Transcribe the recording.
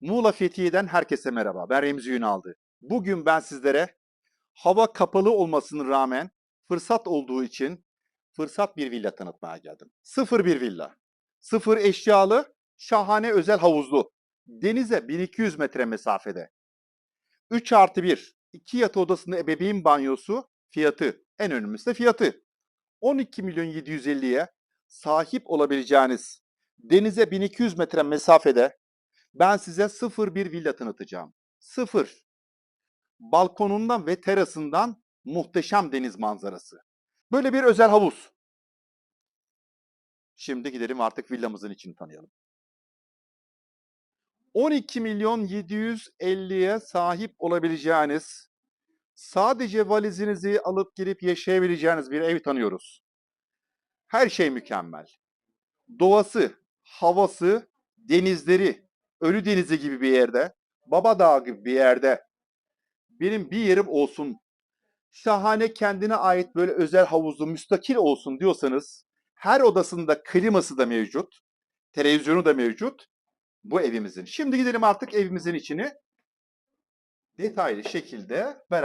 Muğla Fethiye'den herkese merhaba. Ben Remzi Ünaldı. Bugün ben sizlere hava kapalı olmasına rağmen fırsat olduğu için fırsat bir villa tanıtmaya geldim. Sıfır bir villa. Sıfır eşyalı, şahane özel havuzlu. Denize 1200 metre mesafede. 3 artı 1. 2 yatı odasında ebeveyn banyosu fiyatı. En önemlisi de fiyatı. 12 milyon 750'ye sahip olabileceğiniz denize 1200 metre mesafede ben size sıfır bir villa tanıtacağım. Sıfır. Balkonundan ve terasından muhteşem deniz manzarası. Böyle bir özel havuz. Şimdi gidelim artık villamızın içini tanıyalım. 12 milyon 750'ye sahip olabileceğiniz, sadece valizinizi alıp girip yaşayabileceğiniz bir ev tanıyoruz. Her şey mükemmel. Doğası, havası, denizleri, Ölü Denizi gibi bir yerde, Baba Dağı gibi bir yerde benim bir yerim olsun, şahane kendine ait böyle özel havuzlu, müstakil olsun diyorsanız her odasında kliması da mevcut, televizyonu da mevcut bu evimizin. Şimdi gidelim artık evimizin içini detaylı şekilde beraber